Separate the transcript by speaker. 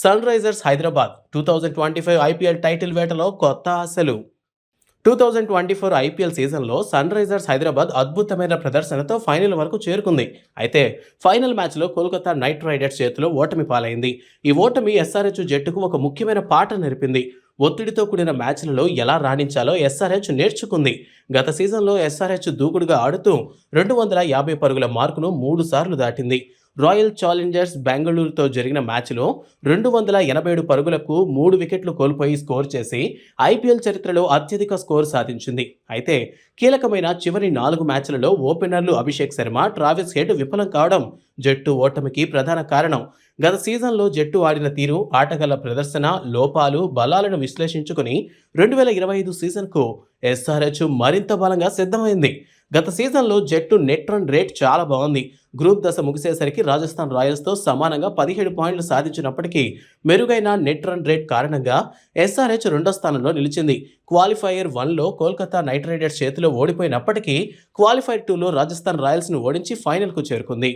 Speaker 1: Sunrisers Hyderabad two thousand twenty five IPL title వేటలో కొత్త ఆశలు. Two thousand twenty four IPL సీజన్లో Sunrisers Hyderabad అద్భుతమైన ప్రదర్శనతో ఫైనల్ వరకు చేరుకుంది. అయితే ఫైనల్ మ్యాచ్లో కోల్కతా నైట్ రైడర్స్ చేతిలో ఓటమి పాలైంది. ఈ ఓటమి ఎస్ఆర్హెచ్ జట్టుకు ఒక ముఖ్యమైన పాట నేర్పింది. ఒత్తిడితో కూడిన మ్యాచ్లలో ఎలా రాణించాలో ఎస్ఆర్హెచ్ నేర్చుకుంది. గత సీజన్లో ఎస్ఆర్హెచ్ దూకుడుగా ఆడుతూ రెండు వందల యాభై పరుగుల మార్కును మూడు సార్లు దాటింది. రాయల్ ఛాలెంజర్స్ బెంగళూరుతో జరిగిన మ్యాచ్లో రెండు వందల ఎనభై ఏడు పరుగులకు మూడు వికెట్లు కోల్పోయి స్కోర్ చేసి ఐపీఎల్ చరిత్రలో అత్యధిక స్కోర్ సాధించింది. అయితే కీలకమైన చివరి నాలుగు మ్యాచ్లలో ఓపెనర్లు అభిషేక్ శర్మ ట్రావిస్ హెడ్ విఫలం కావడం జట్టు ఓటమికి ప్రధాన కారణం. గత సీజన్లో జట్టు ఆడిన తీరు ఆటగాళ్ళ ప్రదర్శన లోపాలు బలాలను విశ్లేషించుకుని రెండు వేల ఇరవై ఐదు సీజన్కు ఎస్ఆర్హెచ్ మరింత బలంగా సిద్ధమైంది. గత సీజన్లో జట్టు నెట్ రన్ రేట్ చాలా బాగుంది. గ్రూప్ దశ ముగిసేసరికి రాజస్థాన్ రాయల్స్తో సమానంగా పదిహేడు పాయింట్లు సాధించినప్పటికీ మెరుగైన నెట్ రన్ రేట్ కారణంగా ఎస్ఆర్హెచ్ రెండో స్థానంలో నిలిచింది. క్వాలిఫైయర్ వన్లో కోల్కతా నైట్ రైడర్స్ చేతిలో ఓడిపోయినప్పటికీ క్వాలిఫైర్ టూలో రాజస్థాన్ రాయల్స్ను ఓడించి ఫైనల్కు చేరుకుంది.